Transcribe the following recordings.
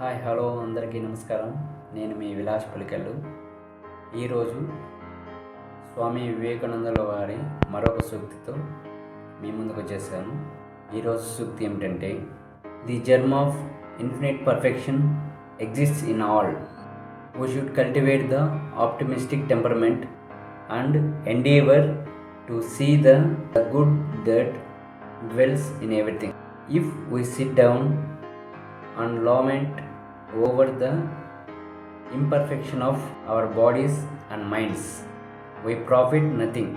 Hi hello అందరికీ నమస్కారం. నేను మీ విలాస్ పులికల్లు. ఈరోజు స్వామి వివేకానందుల వారి మరొక సూక్తితో మీ ముందుకు వచ్చేసాను. ఈరోజు సూక్తి ఏమిటంటే the germ of infinite perfection exists in all. We should cultivate the optimistic temperament and endeavour to see the good that dwells in everything. If we sit down and lament over the imperfection of our bodies and minds why profit nothing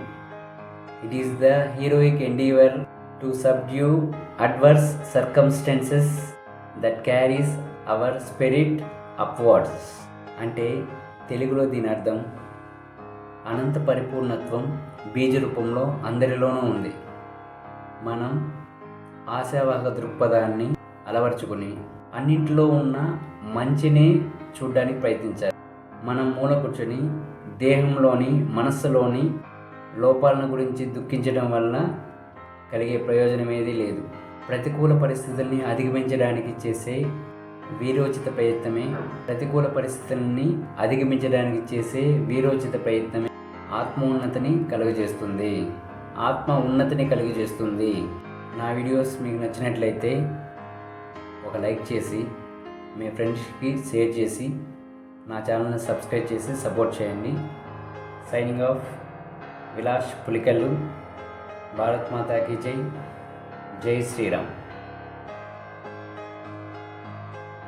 it is the heroic endeavour to subdue adverse circumstances that carries our spirit upwards అంటే తెలుగులో దీని అర్థం అనంత పరిపూర్ణత్వం బీజరూపంలో అందరిలోనూ ఉంది. మనం ఆశావాహ దృక్పథాన్ని అలవర్చుకుని అన్నింటిలో ఉన్న మంచిని చూడడానికి ప్రయత్నించాలి మనం మూల కూర్చొని దేహంలోని మనస్సులోని లోపాలను గురించి దుఃఖించడం వల్ల కలిగే ప్రయోజనం ఏదీ లేదు. ప్రతికూల పరిస్థితుల్ని అధిగమించడానికి చేసే వీరోచిత ప్రయత్నమే. ప్రతికూల పరిస్థితుల్ని అధిగమించడానికి చేసే వీరోచిత ప్రయత్నమే. ఆత్మ ఉన్నతిని కలుగజేస్తుంది. ఆత్మ ఉన్నతిని కలుగజేస్తుంది. నా వీడియోస్ మీకు నచ్చినట్లయితే ఒక లైక్ చేసి మీ ఫ్రెండ్స్కి షేర్ చేసి నా ఛానల్ని సబ్స్క్రైబ్ చేసి సపోర్ట్ చేయండి. Signing off. విలాస్ పులికల్లు. భారత్ మాతాకి జై. జై శ్రీరామ్.